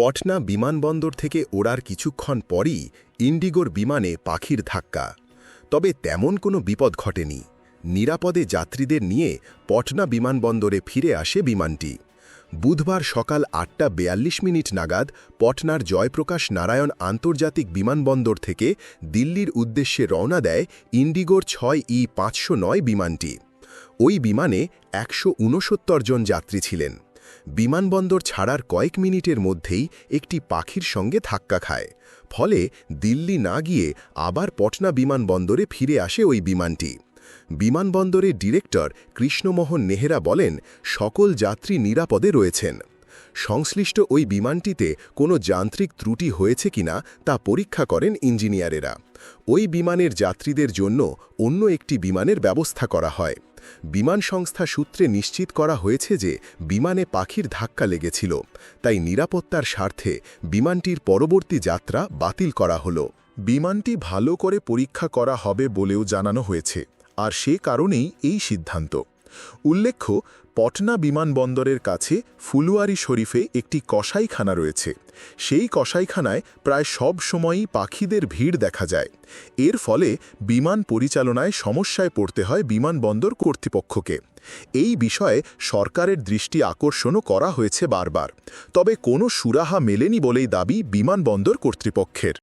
পটনা বিমানবন্দর থেকে ওড়ার কিছুক্ষণ পরই ইন্ডিগোর বিমানে পাখির ধাক্কা। তবে তেমন কোনো বিপদ ঘটেনি। নিরাপদে যাত্রীদের নিয়ে পটনা বিমানবন্দরে ফিরে আসে বিমানটি। বুধবার সকাল আটটা বেয়াল্লিশ মিনিট নাগাদ পটনার জয়প্রকাশ নারায়ণ আন্তর্জাতিক বিমানবন্দর থেকে দিল্লির উদ্দেশ্যে রওনা দেয় ইন্ডিগোর ছয় ই পাঁচশো নয় বিমানটি। ওই বিমানে একশো উনসত্তর জন যাত্রী ছিলেন। বিমানবন্দর ছাড়ার কয়েক মিনিটের মধ্যেই একটি পাখির সঙ্গে ধাক্কা খায়। ফলে দিল্লি না গিয়ে আবার পটনা বিমানবন্দরে ফিরে আসে ওই বিমানটি। বিমানবন্দরের ডিরেক্টর কৃষ্ণমোহন নেহেরা বলেন, সকল যাত্রী নিরাপদে রয়েছেন। সংশ্লিষ্ট ওই বিমানটিতে কোনো যান্ত্রিক ত্রুটি হয়েছে কিনা তা পরীক্ষা করেন ইঞ্জিনিয়ারেরা। ওই বিমানের যাত্রীদের জন্য অন্য একটি বিমানের ব্যবস্থা করা হয়। বিমান সংস্থা সূত্রে নিশ্চিত করা হয়েছে যে বিমানে পাখির ধাক্কা লেগেছিল, তাই নিরাপত্তার স্বার্থে বিমানটির পরবর্তী যাত্রা বাতিল করা হলো। বিমানটি ভালো করে পরীক্ষা করা হবে বলেও জানানো হয়েছে, আর সে কারণেই এই সিদ্ধান্ত। উল্লেখ্য পটনা বিমানবন্দরের কাছে ফুলুয়ারি শরীফে একটি কসাইখানা রয়েছে। সেই কসাইখানায় প্রায় সব সময়ই পাখিদের ভিড় দেখা যায়। এর ফলে বিমান পরিচালনায় সমস্যায় পড়তে হয় বিমানবন্দর কর্তৃপক্ষকে। এই বিষয়ে সরকারের দৃষ্টি আকর্ষণও করা হয়েছে বারবার। তবে কোনো সুরাহা মেলেনি বলেই দাবি বিমানবন্দর কর্তৃপক্ষের।